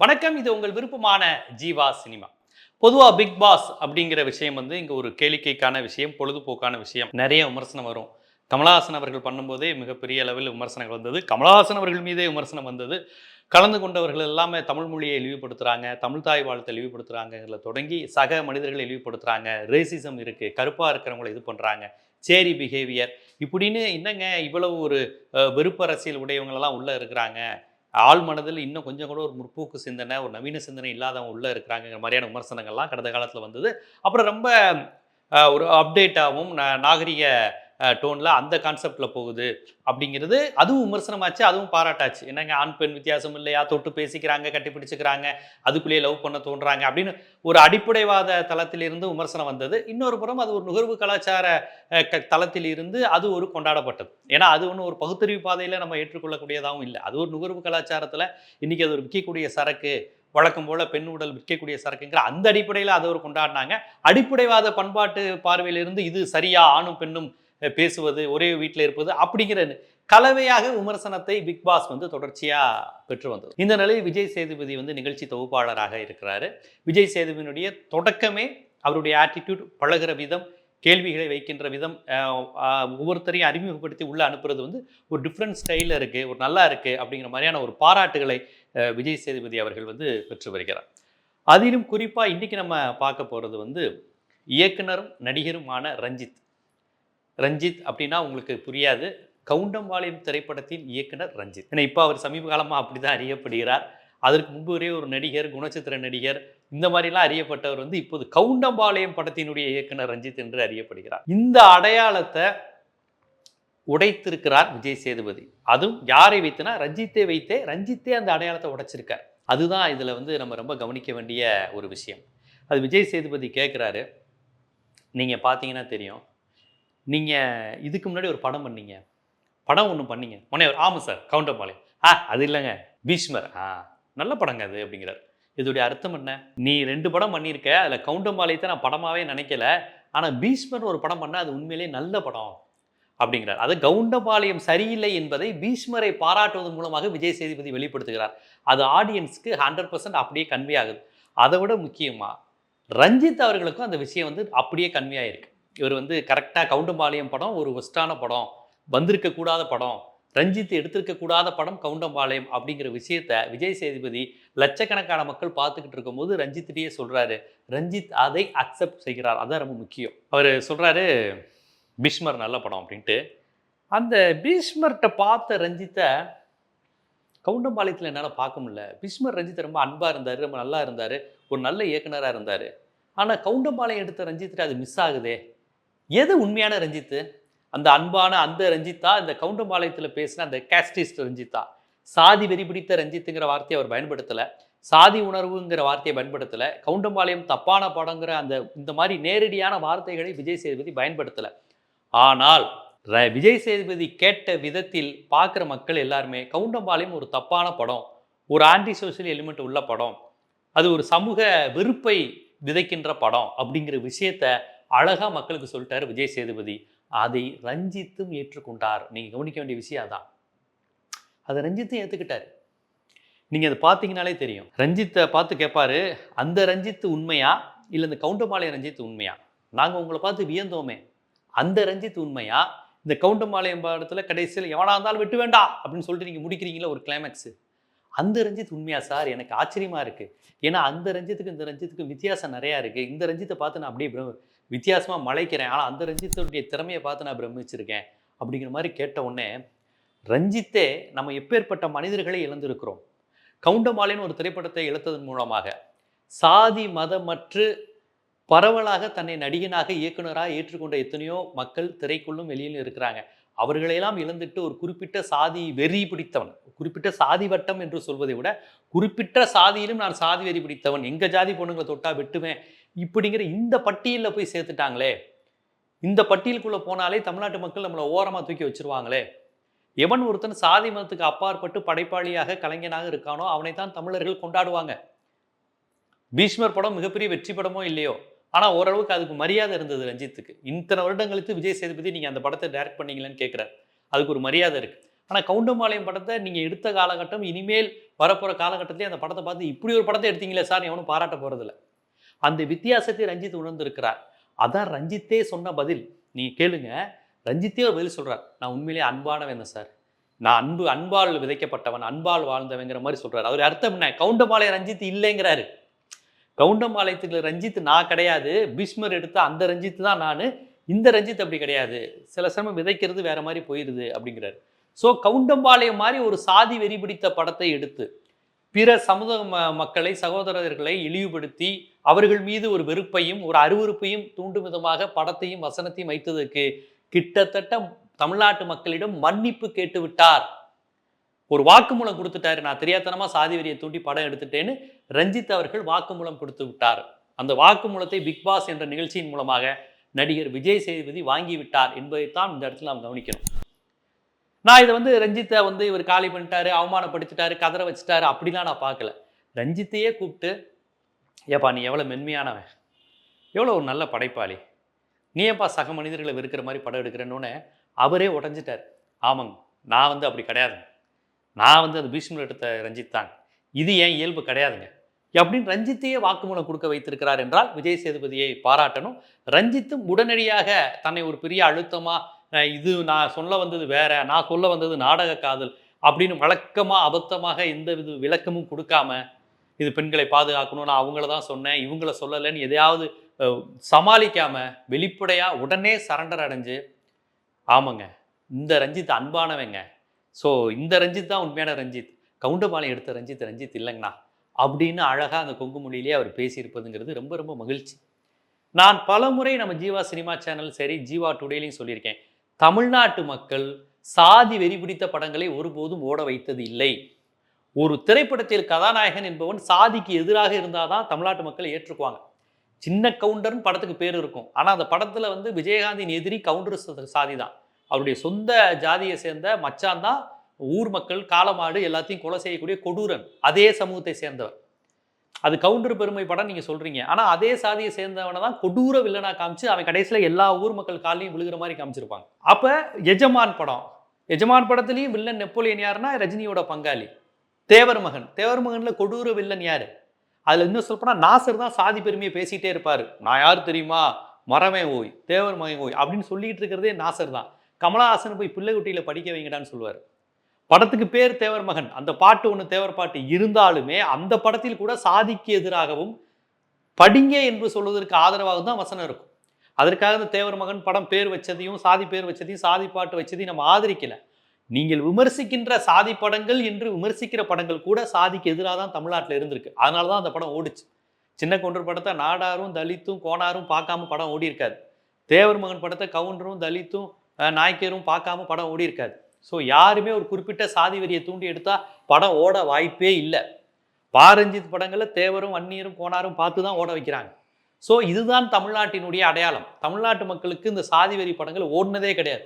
வணக்கம் இது உங்கள் விருப்பமான ஜீவா சினிமா. பொதுவாக பிக் பாஸ் அப்படிங்கிற விஷயம் வந்து இங்கே ஒரு கேளிக்கைக்கான விஷயம் பொழுதுபோக்கான விஷயம். நிறைய விமர்சனம் வரும். கமலஹாசன் அவர்கள் பண்ணும்போதே மிகப்பெரிய அளவில் விமர்சனங்கள் வந்தது. கமலஹாசன் அவர்கள் மீதே விமர்சனம் வந்தது. கலந்து கொண்டவர்கள் எல்லாமே தமிழ் மொழியை இழிவுபடுத்துகிறாங்க தமிழ் தாய் வாழ்த்தை இழிவுபடுத்துகிறாங்கிறத தொடங்கி சக மனிதர்களை இழிவுபடுத்துகிறாங்க ரேசிசம் இருக்குது கருப்பாக இருக்கிறவங்களை இது பண்ணுறாங்க சேரி பிஹேவியர் இப்படின்னு என்னங்க இவ்வளவு ஒரு வெறுப்பு அரசியல் உடையவங்களெல்லாம் உள்ளே இருக்கிறாங்க? ஆள் மனதில் இன்னும் கொஞ்சம் கூட ஒரு முற்போக்கு சிந்தனை ஒரு நவீன சிந்தனை இல்லாதவங்க உள்ளே இருக்கிறாங்கிற மாதிரியான விமர்சனங்கள்லாம் கடந்த காலத்தில் வந்தது. அப்புறம் ரொம்ப ஒரு அப்டேட்டாகவும் நாகரிக டோனில் அந்த கான்செப்டில் போகுது அப்படிங்கிறது அதுவும் விமர்சனமாச்சு அதுவும் பாராட்டாச்சு. என்னங்க ஆண் பெண் வித்தியாசம் இல்லையா? தொட்டு பேசிக்கிறாங்க கட்டி பிடிச்சிக்கிறாங்க அதுக்குள்ளேயே லவ் பண்ண தோன்றாங்க அப்படின்னு ஒரு அடிப்படைவாத தளத்திலிருந்து விமர்சனம் வந்தது. இன்னொரு புறம் அது ஒரு நுகர்வு கலாச்சார க- தளத்தில் இருந்து அது ஒரு கொண்டாடப்பட்டது. ஏன்னா அது ஒன்றும் ஒரு பகுத்தறிவு பாதையில் நம்ம ஏற்றுக்கொள்ளக்கூடியதாகவும் இல்லை. அது ஒரு நுகர்வு கலாச்சாரத்தில் இன்றைக்கி அது ஒரு விற்கக்கூடிய சரக்கு வழக்கம் போல் பெண் உடல் விற்கக்கூடிய சரக்குங்கிற அந்த அடிப்படையில் அதை ஒரு கொண்டாடினாங்க. அடிப்படைவாத பண்பாட்டு பார்வையிலிருந்து இது சரியா? ஆணும் பெண்ணும் பேசுவது ஒரே வீட்டில் இருப்பது அப்படிங்கிற கலவையாக விமர்சனத்தை பிக் பாஸ் வந்து தொடர்ச்சியாக பெற்று வந்தது. இந்த நிலையில் விஜய் சேதுபதி வந்து நிகழ்ச்சி தொகுப்பாளராக இருக்கிறாரு. விஜய் சேதுபதியினுடைய தொடக்கமே அவருடைய ஆட்டிடியூட் பழகிற விதம் கேள்விகளை வைக்கின்ற விதம் ஒவ்வொருத்தரையும் அறிமுகப்படுத்தி உள்ள அனுப்புறது வந்து ஒரு டிஃப்ரெண்ட் ஸ்டைலில் இருக்குது ஒரு நல்லா இருக்குது அப்படிங்கிற மாதிரியான ஒரு பாராட்டுகளை விஜய் சேதுபதி அவர்கள் வந்து பெற்று வருகிறார். அதிலும் குறிப்பாக இன்றைக்கி நம்ம பார்க்க போகிறது வந்து இயக்குனரும் நடிகருமான ரஞ்சித். ரஞ்சித் அப்படின்னா உங்களுக்கு புரியாது. கவுண்டம்பாளையம் திரைப்படத்தின் இயக்குனர் ரஞ்சித். ஏன்னா இப்போ அவர் சமீப காலமாக அப்படி தான் அறியப்படுகிறார். அதற்கு முன்பு ஒரே ஒரு நடிகர் குணச்சித்திர நடிகர் இந்த மாதிரிலாம் அறியப்பட்டவர் வந்து இப்போது கவுண்டம்பாளையம் படத்தினுடைய இயக்குனர் ரஞ்சித் என்று அறியப்படுகிறார். இந்த அடையாளத்தை உடைத்திருக்கிறார் விஜய் சேதுபதி. அதுவும் யாரை வைத்துனா ரஞ்சித்தை வைத்தே ரஞ்சித்தே அந்த அடையாளத்தை உடைச்சிருக்கார். அதுதான் இதில் வந்து நம்ம ரொம்ப கவனிக்க வேண்டிய ஒரு விஷயம். அது விஜய் சேதுபதி கேட்குறாரு நீங்கள் பார்த்தீங்கன்னா தெரியும். நீங்கள் இதுக்கு முன்னாடி ஒரு படம் பண்ணீங்க. படம் ஒன்று பண்ணீங்க. முனைவர் ஆமாம் சார் கவுண்டம்பாளையம் ஆ அது இல்லைங்க. பீஷ்மர். ஆ நல்ல படங்க அது அப்படிங்கிறார். இதோடைய அர்த்தம் என்ன? நீ ரெண்டு படம் பண்ணியிருக்க அதில் கவுண்டம்பாளையத்தை நான் படமாகவே நினைக்கல ஆனால் பீஷ்மர் ஒரு படம் பண்ணால் அது உண்மையிலேயே நல்ல படம் அப்படிங்கிறார். அது கவுண்டபாளையம் சரியில்லை என்பதை பீஷ்மரை பாராட்டுவதன் மூலமாக விஜய் சேதுபதி வெளிப்படுத்துகிறார். அது ஆடியன்ஸ்க்கு ஹண்ட்ரட் பர்சன்ட் அப்படியே கன்வே ஆகுது. அதை விட முக்கியமாக ரஞ்சித் அவர்களுக்கும் அந்த விஷயம் வந்து அப்படியே கன்வே ஆகிருக்கு இவர் வந்து கரெக்டாக கவுண்டம்பாளையம் படம் ஒரு ஒஸ்டான படம் வந்திருக்க கூடாத படம் ரஞ்சித் எடுத்திருக்க கூடாத படம் கவுண்டம்பாளையம் அப்படிங்கிற விஷயத்த விஜய் சேதுபதி லட்சக்கணக்கான மக்கள் பார்த்துக்கிட்டு இருக்கும்போது ரஞ்சித்திலேயே சொல்கிறாரு ரஞ்சித் அதை அக்செப்ட் செய்கிறார். அதான் ரொம்ப முக்கியம். அவர் சொல்கிறாரு பீஷ்மர் நல்ல படம் அப்படின்ட்டு. அந்த பீஷ்மர்கிட்ட பார்த்த ரஞ்சித்தை கவுண்டம்பாளையத்தில் என்னால் பார்க்க முடியல. பீஷ்மர் ரஞ்சித் ரொம்ப அன்பாக இருந்தார் ரொம்ப நல்லா இருந்தார் ஒரு நல்ல இயக்குனராக இருந்தார். ஆனால் கவுண்டம்பாளையம் எடுத்த ரஞ்சித்திட்ட அது மிஸ் ஆகுதே. எது உண்மையான ரஞ்சித்து? அந்த அன்பான அந்த ரஞ்சித்தா இந்த கவுண்டம்பாளையத்தில் பேசின அந்த கேஸ்டிஸ்ட் ரஞ்சித்தா? சாதி வெறி பிடித்த ரஞ்சித்துங்கிற வார்த்தையை அவர் பயன்படுத்தலை. சாதி உணர்வுங்கிற வார்த்தையை பயன்படுத்தலை. கவுண்டம்பாளையம் தப்பான படங்கிற அந்த இந்த மாதிரி நேரடியான வார்த்தைகளை விஜய் சேதுபதி பயன்படுத்தலை. ஆனால் ர- விஜய் சேதுபதி கேட்ட விதத்தில் பார்க்குற மக்கள் எல்லாருமே கவுண்டம்பாளையம் ஒரு தப்பான படம். ஒரு ஆன்டி சோஷியல் எலிமெண்ட் உள்ள படம். அது ஒரு சமூக வெறுப்பை விதைக்கின்ற படம் அப்படிங்கிற விஷயத்த அழகாக மக்களுக்கு சொல்லிட்டார் விஜய் சேதுபதி. அதை ரஞ்சித்தும் ஏற்றுக்கொண்டார். நீங்கள் கவனிக்க வேண்டிய விஷயம் அதான். அதை ரஞ்சித்தும் ஏற்றுக்கிட்டார் நீங்கள் அதை பார்த்தீங்கனாலே தெரியும். ரஞ்சித்தை பார்த்து கேட்பாரு அந்த ரஞ்சித்து உண்மையா? இல்லை இந்த கவுண்டமாலை ரஞ்சித்து உண்மையா? நாங்கள் உங்களை பார்த்து வியந்தோமே. அந்த ரஞ்சித் உண்மையா? இந்த கவுண்டம்பாளையம் படத்தில் கடைசியில் எவனா இருந்தாலும் விட்டு வேண்டாம் அப்படின்னு சொல்லிட்டு நீங்கள் முடிக்கிறீங்களா ஒரு கிளைமேக்ஸு அந்த ரஞ்சித் உண்மையா சார்? எனக்கு ஆச்சரியமா இருக்கு. ஏன்னா அந்த ரஞ்சித்துக்கு இந்த ரஞ்சித்துக்கு வித்தியாசம் நிறையா இருக்கு. இந்த ரஞ்சித்தை பார்த்து நான் அப்படியே பிரம் வித்தியாசமா மலைக்கிறேன். ஆனால் அந்த ரஞ்சித்துடைய திறமையை பார்த்து நான் பிரமிச்சிருக்கேன். அப்படிங்கிற மாதிரி கேட்ட உடனே ரஞ்சித்தே நம்ம எப்பேற்பட்ட மனிதர்களை இழந்திருக்கிறோம். கவுண்டமாலைன்னு ஒரு திரைப்படத்தை இழுத்ததன் மூலமாக சாதி மதமற்று பரவலாக தன்னை நடிகனாக இயக்குனராக ஏற்றுக்கொண்ட எத்தனையோ மக்கள் திரைக்குள்ளும் வெளியிலும் இருக்கிறாங்க. அவர்களையெல்லாம் இழந்துட்டு ஒரு குறிப்பிட்ட சாதி வெறி பிடித்தவன் குறிப்பிட்ட சாதி வட்டம் என்று சொல்வதை விட குறிப்பிட்ட சாதியிலும் நான் சாதி வெறி பிடித்தவன் எங்கள் ஜாதி பொண்ணுங்களை தொட்டா வெட்டுவேன் இப்படிங்கிற இந்த பட்டியலில் போய் சேர்த்துட்டாங்களே இந்த பட்டியலுக்குள்ளே போனாலே தமிழ்நாட்டு மக்கள் நம்மளை ஓரமாக தூக்கி வச்சிருவாங்களே எவன் ஒருத்தன் சாதி மதத்துக்கு அப்பாற்பட்டு படைப்பாளியாக கலைஞனாக இருக்கானோ அவனை தான் தமிழர்கள் கொண்டாடுவாங்க. பீஷ்மர் படம் மிகப்பெரிய வெற்றி படமோ இல்லையோ? ஆனால் ஓரளவுக்கு அதுக்கு மரியாதை இருந்தது ரஞ்சித்துக்கு. இத்தனை வருடங்களுக்கு விஜய் சேதுபதி நீங்கள் அந்த படத்தை டைரக்ட் பண்ணீங்களேன்னு கேட்குறாரு அதுக்கு ஒரு மரியாதை இருக்குது ஆனால் கவுண்டம்பாளையம் படத்தை நீங்கள் எடுத்த காலகட்டம் இனிமேல் வரப்போகிற காலகட்டத்திலே அந்த படத்தை பார்த்து இப்படி ஒரு படத்தை எடுத்தீங்களே சார் எவனும் பாராட்ட போகிறதில்ல அந்த வித்தியாசத்தை ரஞ்சித் உணர்ந்திருக்கிறார். அதான் ரஞ்சித்தே சொன்ன பதில். நீ கேளுங்க. ரஞ்சித்தே ஒரு பதில் சொல்கிறார் நான் உண்மையிலேயே அன்பானவன் சார். நான் அன்பு அன்பால் விதைக்கப்பட்டவன் அன்பால் வாழ்ந்தவங்கிற மாதிரி சொல்கிறார் அவர் அர்த்தம் என்ன? கவுண்டமாலை ரஞ்சித் இல்லைங்கிறாரு. கவுண்டம்பாளையத்துக்குள்ள ரஞ்சித் நான் கிடையாது. பீஷ்மர் எடுத்த அந்த ரஞ்சித் தான் நான். இந்த ரஞ்சித் அப்படி கிடையாது. சில சமயம் விதைக்கிறது வேற மாதிரி போயிடுது அப்படிங்கிறாரு. ஸோ கவுண்டம்பாளையம் மாதிரி ஒரு சாதி வெறி பிடித்த படத்தை எடுத்து பிற சமூக ம- மக்களை சகோதரர்களை இழிவுபடுத்தி அவர்கள் மீது ஒரு வெறுப்பையும் ஒரு அருவருப்பையும் தூண்டும் விதமாக படத்தையும் வசனத்தையும் வைத்ததற்கு கிட்டத்தட்ட தமிழ்நாட்டு மக்களிடம் மன்னிப்பு கேட்டுவிட்டார். ஒரு வாக்குமூலம் கொடுத்துட்டாரு. நான் தெரியாதனமா சாதி வெறியை தூண்டி படம் எடுத்துட்டேன்னு ரஞ்சித் அவர்கள் வாக்குமூலம் கொடுத்து விட்டார். அந்த வாக்குமூலத்தை பிக் பாஸ் என்ற நிகழ்ச்சியின் மூலமாக நடிகர் விஜய் சேதுபதி வாங்கி விட்டார் என்பதைத்தான் இந்த இடத்துல நாம் கவனிக்கணும். நான் இதை வந்து ரஞ்சித்தை வந்து இவர் காலி பண்ணிட்டாரு அவமானப்படுத்திட்டாரு கதற வச்சுட்டாரு அப்படிலாம் நான் பார்க்கல. ரஞ்சித்தையே கூப்பிட்டு ஏப்பா நீ எவ்வளோ மென்மையானவன். எவ்வளோ ஒரு நல்ல படைப்பாளி. நீ ஏப்பா சக மனிதர்களை வெறுக்கிற மாதிரி படம் எடுக்கிறேன்னொன்னே அவரே உடஞ்சிட்டார். ஆமாங்க நான் வந்து அப்படி கிடையாது நான் வந்து அது பீஷ்மர் எடுத்த ரஞ்சித் தான். இது ஏன் இயல்பு கிடையாதுங்க. அப்படின்னு ரஞ்சித்தையே வாக்குமூலம் கொடுக்க வைத்திருக்கிறார் என்றால் விஜய் சேதுபதியை பாராட்டணும். ரஞ்சித்தும் உடனடியாக தன்னை ஒரு பெரிய அழுத்தமாக இது நான் சொல்ல வந்தது வேற நான் சொல்ல வந்தது நாடக காதல் அப்படின்னு வழக்கமாக அபத்தமாக எந்த வித விளக்கமும் கொடுக்காம இது பெண்களை பாதுகாக்கணும் நான் அவங்கள தான் சொன்னேன் இவங்கள சொல்லலைன்னு எதையாவது சமாளிக்காம வெளிப்படையாக உடனே சரண்டர் அடைஞ்சு ஆமாங்க இந்த ரஞ்சித் அன்பானவங்க. ஸோ இந்த ரஞ்சித் தான் உண்மையான ரஞ்சித். கவுண்டபாளையம் எடுத்த ரஞ்சித் ரஞ்சித் இல்லைங்கண்ணா. அப்படின்னு அழகாக அந்த கொங்கு மொழியிலே அவர் பேசியிருப்பதுங்கிறது ரொம்ப ரொம்ப மகிழ்ச்சி. நான் பல முறை நம்ம ஜீவா சினிமா சேனல் சரி ஜீவா டுடேலையும் சொல்லியிருக்கேன். தமிழ்நாட்டு மக்கள் சாதி வெறி பிடித்த படங்களை ஒருபோதும் ஓட வைத்தது இல்லை. ஒரு திரைப்படத்தில் கதாநாயகன் என்பவன் சாதிக்கு எதிராக இருந்தால் தான் தமிழ்நாட்டு மக்கள் ஏற்றுக்குவாங்க. சின்ன கவுண்டர்னு படத்துக்கு பேர் இருக்கும். ஆனால் அந்த படத்தில் வந்து விஜயகாந்தின் எதிரி கவுண்டர் சாதி தான். அவருடைய சொந்த ஜாதியை சேர்ந்த மச்சான் தான் ஊர் மக்கள் காலமாடு எல்லாத்தையும் கொலை செய்யக்கூடிய கொடூரன். அதே சமூகத்தை சேர்ந்தவர். அது கவுண்டர் பெருமை படம் நீங்கள் சொல்கிறீங்க ஆனால் அதே சாதியை சேர்ந்தவனை தான் கொடூர வில்லனா காமிச்சு அவன் கடைசியில் எல்லா ஊர் மக்கள் காலையும் விழுகிற மாதிரி காமிச்சிருப்பாங்க. அப்போ எஜமான் படம். எஜமான் படத்துலையும் வில்லன் நெப்போலியன் யாருன்னா ரஜினியோட பங்காளி. தேவர் மகன். தேவர் மகனில் கொடூர வில்லன் யார்? அதில் இன்னும் சொல்லப்போனால் நாசர் தான் சாதி பெருமையை பேசிகிட்டே இருப்பார். நான் யார் தெரியுமா? மரமே ஓய் தேவர் மகன் ஓய் அப்படின்னு சொல்லிக்கிட்டு இருக்கிறதே நாசர் தான். கமலஹாசன் போய் பிள்ளைகுட்டியில் படிக்க வைங்கடான்னு சொல்லுவார். படத்துக்கு பேர் தேவர் மகன் அந்த பாட்டு ஒன்று தேவர் பாட்டு இருந்தாலுமே அந்த படத்தில் கூட சாதிக்கு எதிராகவும் படிங்க என்று சொல்வதற்கு ஆதரவாக தான் வசனம் இருக்கும். அதற்காக இந்த தேவர் மகன் படம் பேர் வச்சதையும் சாதி பேர் வச்சதையும் சாதி பாட்டு வச்சதையும் நம்ம ஆதரிக்கலை. நீங்கள் விமர்சிக்கின்ற சாதி படங்கள் என்று விமர்சிக்கிற படங்கள் கூட சாதிக்கு எதிராக தான் தமிழ்நாட்டில் இருந்திருக்கு. அதனால தான் அந்த படம் ஓடிச்சு. சின்ன கொன்று படத்தை நாடாரும் தலித்தும் கோனாரும் பார்க்காம படம் ஓடி இருக்காது தேவர் மகன் படத்தை கவுண்டரும் தலித்தும் நாய்க்கரும் பார்க்காம படம் ஓடி இருக்காது ஸோ யாருமே ஒரு குறிப்பிட்ட சாதி வெறியை தூண்டி எடுத்தால் படம் ஓட வாய்ப்பே இல்லை. பாரஞ்சித் படங்களை தேவரும் வன்னியரும் கோனாரும் பார்த்து தான் ஓட வைக்கிறாங்க. ஸோ இதுதான் தமிழ்நாட்டினுடைய அடையாளம். தமிழ்நாட்டு மக்களுக்கு இந்த சாதி வெறி படங்கள் ஓடினதே கிடையாது.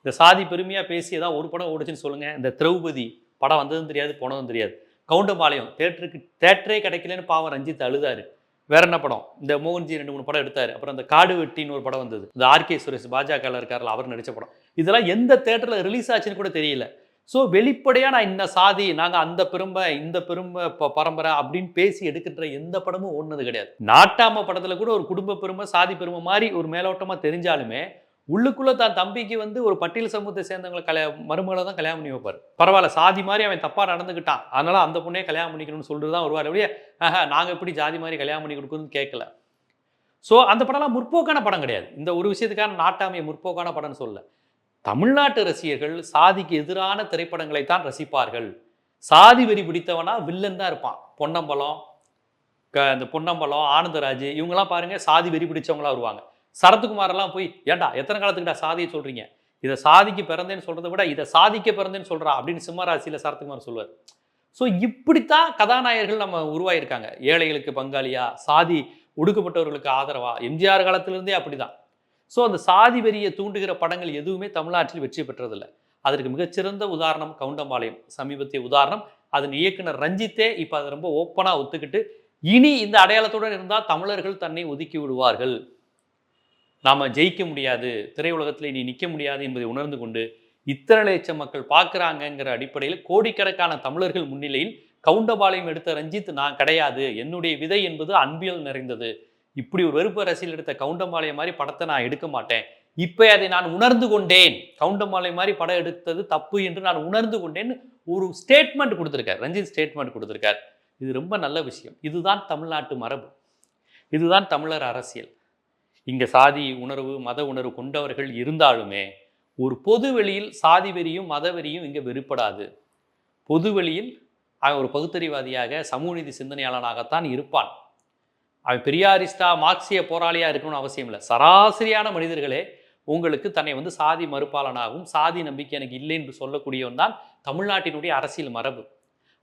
இந்த சாதி பெருமையாக பேசி ஏதாவது ஒரு படம் ஓடுச்சுன்னு சொல்லுங்கள் இந்த திரௌபதி படம் வந்ததும் தெரியாது போனதும் தெரியாது. கவுண்டம்பாளையம் தேட்டருக்கு தேட்டரே கிடைக்கலன்னு பாவம் ரஞ்சித் அழுதாரு. வேற என்ன படம்? இந்த மோகன்ஜி ரெண்டு மூணு படம் எடுத்தார். அப்புறம் அந்த காடு வெட்டின்னு ஒரு படம் வந்தது. இந்த ஆர்கே சுரேஷ் பாஜகவில் இருக்கார்ல அவர் நடிச்ச படம். இதெல்லாம் எந்த தேட்டரில் ரிலீஸ் ஆச்சுன்னு கூட தெரியல. ஸோ வெளிப்படையாக நான் இந்த சாதி நாங்கள் அந்த பெருமை இந்த பெருமை ப- பரம்பரை அப்படின்னு பேசி எடுக்கின்ற எந்த படமும் ஓடுனது கிடையாது. நாட்டாம படத்தில் கூட ஒரு குடும்ப பெருமை சாதி பெருமை மாதிரி ஒரு மேலோட்டமாக தெரிஞ்சாலுமே உள்ளுக்குள்ளே தான் தம்பிக்கு வந்து ஒரு பட்டியல் சமூகத்தை சேர்ந்தவங்களை கல்யா மருமகளை தான் கல்யாணம் பண்ணி வைப்பார். பரவாயில்ல சாதி மாதிரி அவன் தப்பாக நடந்துக்கிட்டான். அதனால் அந்த பொண்ணே கல்யாணம் பண்ணிக்கணும்னு சொல்லிட்டு தான் வருவார். அப்படியே ஆஹா நாங்கள் எப்படி ஜாதி மாதிரி கல்யாணம் பண்ணி கொடுக்கணும்னு கேட்கல. ஸோ அந்த படம்லாம் முற்போக்கான படம் கிடையாது. இந்த ஒரு விஷயத்துக்கான நாட்டாமையை முற்போக்கான படம்னு சொல்லலை. தமிழ்நாட்டு ரசிகர்கள் சாதிக்கு எதிரான திரைப்படங்களை தான் ரசிப்பார்கள். சாதி வெறி பிடித்தவனா வில்லன் தான் இருப்பான். பொன்னம்பலம் க இந்த பொன்னம்பலம் ஆனந்தராஜ் இவங்கெல்லாம் பாருங்க சாதி வெறி பிடிச்சவங்களா வருவாங்க. சரத்குமாரெல்லாம் போய் ஏன்டா எத்தனை காலத்துக்குடா சாதியை சொல்கிறீங்க இதை சாதிக்கு பிறந்தேன்னு சொல்கிறத விட இதை சாதிக்க பிறந்தேன்னு சொல்கிறா அப்படின்னு சிம்மராசியில் சரத்குமார் சொல்லுவார். ஸோ இப்படித்தான் கதாநாயகர்கள் நம்ம உருவாயிருக்காங்க. ஏழைகளுக்கு பங்காளியா சாதி ஒடுக்கப்பட்டவர்களுக்கு ஆதரவா? எம்ஜிஆர் காலத்திலிருந்தே அப்படிதான். ஸோ அந்த சாதி வெறியை தூண்டுகிற படங்கள் எதுவுமே தமிழ்நாட்டில் வெற்றி பெற்றதில்லை. அதற்கு மிகச்சிறந்த உதாரணம் கவுண்டம்பாளையம். சமீபத்திய உதாரணம் அதன் இயக்குனர் ரஞ்சித்தே இப்போ அதை ரொம்ப ஓப்பனாக ஒத்துக்கிட்டு இனி இந்த அடையாளத்துடன் இருந்தால் தமிழர்கள் தன்னை ஒதுக்கி விடுவார்கள். நாம் ஜெயிக்க முடியாது திரையுலகத்தில் இனி நிற்க முடியாது என்பதை உணர்ந்து கொண்டு இத்தனை லட்சம் மக்கள் பார்க்குறாங்கங்கிற அடிப்படையில் கோடிக்கணக்கான தமிழர்கள் முன்னிலையில் கவுண்டபாளையம் எடுத்த ரஞ்சித் நான் கிடையாது என்னுடைய விதை என்பது அன்பியல் நிறைந்தது. இப்படி ஒரு வெறுப்பு அரசியல் எடுத்த கவுண்டம்பாளையம் மாதிரி படத்தை நான் எடுக்க மாட்டேன். இப்போ அதை நான் உணர்ந்து கொண்டேன். கவுண்டம்பாளையம் மாதிரி படம் எடுத்தது தப்பு என்று நான் உணர்ந்து கொண்டேன்னு ஒரு ஸ்டேட்மெண்ட் கொடுத்துருக்கார். ரஞ்சித் ஸ்டேட்மெண்ட் கொடுத்துருக்கார். இது ரொம்ப நல்ல விஷயம். இதுதான் தமிழ்நாட்டு மரபு. இதுதான் தமிழர் அரசியல். இங்கே சாதி உணர்வு மத உணர்வு கொண்டவர்கள் இருந்தாலுமே ஒரு பொது வெளியில் சாதி வெறியும் மத வெறியும் இங்கே வெறுப்படாது. பொது வெளியில் அவன் ஒரு பகுத்தறிவாதியாக சமூக நீதி சிந்தனையாளனாகத்தான் இருப்பான். அவன் பெரியாரிஸ்டா மார்க்சிய போராளியாக இருக்கணும்னு அவசியம் இல்லை. சராசரியான மனிதர்களே உங்களுக்கு தன்னை வந்து சாதி மறுப்பாளனாகவும் சாதி நம்பிக்கை எனக்கு இல்லை என்று சொல்லக்கூடியவன் தான் தமிழ்நாட்டினுடைய அரசியல் மரபு.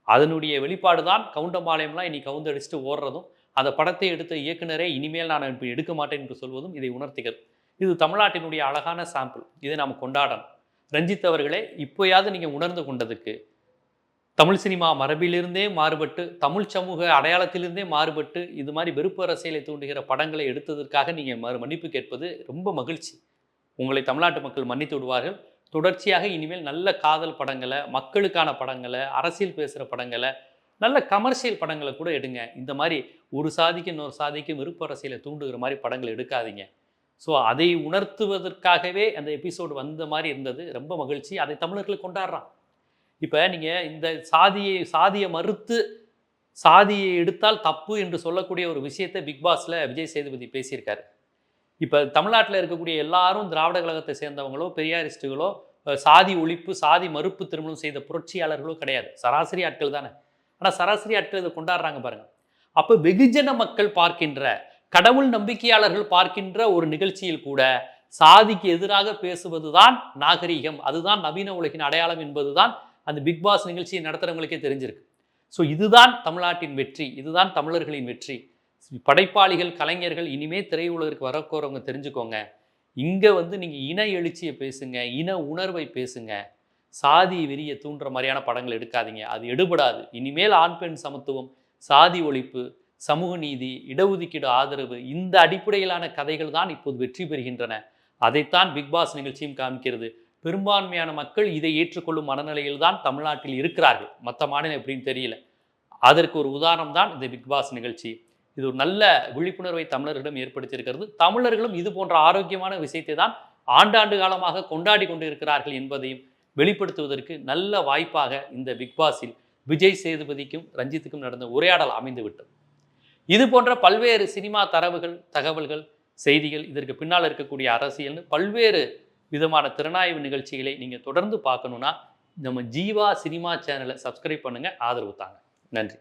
அதனுடைய வெளிப்பாடு தான் கவுண்டம்பாளையம்லாம் இன்னைக்கு கவுந்தடிச்சுட்டு ஓடுறதும் அந்த படத்தை எடுத்த இயக்குனரே இனிமேல் நான் இப்போ எடுக்க மாட்டேன் என்று சொல்வதும் இதை உணர்த்துகிறது. இது தமிழ்நாட்டினுடைய அழகான சாம்பிள் இதை நாம் கொண்டாடணும். ரஞ்சித் அவர்களே இப்போயாவது நீங்கள் உணர்ந்து கொண்டதுக்கு தமிழ் சினிமா மரபிலிருந்தே மாறுபட்டு தமிழ் சமூக அடையாளத்திலிருந்தே மாறுபட்டு இது மாதிரி வெறுப்பு அரசியலை தூண்டுகிற படங்களை எடுத்ததற்காக நீங்கள் மறு மன்னிப்பு கேட்பது ரொம்ப மகிழ்ச்சி. உங்களை தமிழ்நாட்டு மக்கள் மன்னித்து விடுவார்கள். தொடர்ச்சியாக இனிமேல் நல்ல காதல் படங்களை மக்களுக்கான படங்களை அரசியல் பேசுகிற படங்களை நல்ல கமர்ஷியல் படங்களை கூட எடுங்க. இந்த மாதிரி ஒரு சாதிக்கும் இன்னொரு சாதிக்கும் விருப்ப அரசியலை தூண்டுகிற மாதிரி படங்கள் எடுக்காதீங்க. ஸோ அதை உணர்த்துவதற்காகவே அந்த எபிசோடு வந்த மாதிரி இருந்தது. ரொம்ப மகிழ்ச்சி. அதை தமிழர்கள் கொண்டாடுறான். இப்போ நீங்கள் இந்த சாதியை சாதியை மறுத்து சாதியை எடுத்தால் தப்பு என்று சொல்லக்கூடிய ஒரு விஷயத்தை பிக் பாஸில் விஜய் சேதுபதி பேசியிருக்காரு. இப்போ தமிழ்நாட்டில் இருக்கக்கூடிய எல்லாரும் திராவிட கழகத்தை சேர்ந்தவங்களோ பெரியாரிஸ்டுகளோ சாதி ஒழிப்பு சாதி மறுப்பு திருமணம் செய்த புரட்சியாளர்களோ கிடையாது. சராசரி ஆட்கள் தானே. ஆனால் சராசரி ஆட்கள் இதை கொண்டாடுறாங்க பாருங்கள் அப்போ வெகுஜன மக்கள் பார்க்கின்ற கடவுள் நம்பிக்கையாளர்கள் பார்க்கின்ற ஒரு நிகழ்ச்சியில் கூட சாதிக்கு எதிராக பேசுவது தான் நாகரீகம். அதுதான் நவீன உலகின் அடையாளம் என்பது தான் அந்த பிக் பாஸ் நிகழ்ச்சியை நடத்துகிறவங்களுக்கே தெரிஞ்சிருக்கு. ஸோ இதுதான் தமிழ்நாட்டின் வெற்றி. இதுதான் தமிழர்களின் வெற்றி. படைப்பாளிகள் கலைஞர்கள் இனிமே திரையுலகிற்கு வரக்கோறவங்க தெரிஞ்சுக்கோங்க. இங்கே வந்து நீங்கள் இன எழுச்சியை பேசுங்க இன உணர்வை பேசுங்க. சாதி வெறியை தூண்டுற மாதிரியான படங்கள் எடுக்காதீங்க. அது எடுபடாது. இனிமேல் ஆண் பெண் சமத்துவம் சாதி ஒழிப்பு சமூக நீதி இடஒதுக்கீடு ஆதரவு இந்த அடிப்படையிலான கதைகள் தான் இப்போது வெற்றி பெறுகின்றன. அதைத்தான் பிக்பாஸ் நிகழ்ச்சியும் காமிக்கிறது. பெரும்பான்மையான மக்கள் இதை ஏற்றுக்கொள்ளும் மனநிலையில் தான் தமிழ்நாட்டில் இருக்கிறார்கள். மற்ற மாநிலம் எப்படின்னு தெரியல. அதற்கு ஒரு உதாரணம் தான் இந்த பிக்பாஸ் நிகழ்ச்சி. இது ஒரு நல்ல விழிப்புணர்வை தமிழர்களிடம் ஏற்படுத்தியிருக்கிறது. தமிழர்களும் இது போன்ற ஆரோக்கியமான விஷயத்தை தான் ஆண்டாண்டு காலமாக கொண்டாடி கொண்டு இருக்கிறார்கள் என்பதையும் வெளிப்படுத்துவதற்கு நல்ல வாய்ப்பாக இந்த பிக் பாஸில் விஜய் சேதுபதிக்கும் ரஞ்சித்துக்கும் நடந்த உரையாடல் அமைந்துவிட்டது. இது போன்ற பல்வேறு சினிமா தரவுகள் தகவல்கள் செய்திகள் இதற்கு பின்னால் இருக்கக்கூடிய அரசியல்னு பல்வேறு விதமான திறனாய்வு நிகழ்ச்சிகளை நீங்கள் தொடர்ந்து பார்க்கணுன்னா நம்ம ஜீவா சினிமா சேனலை சப்ஸ்கிரைப் பண்ணுங்கள் ஆதரவு தாங்க. நன்றி.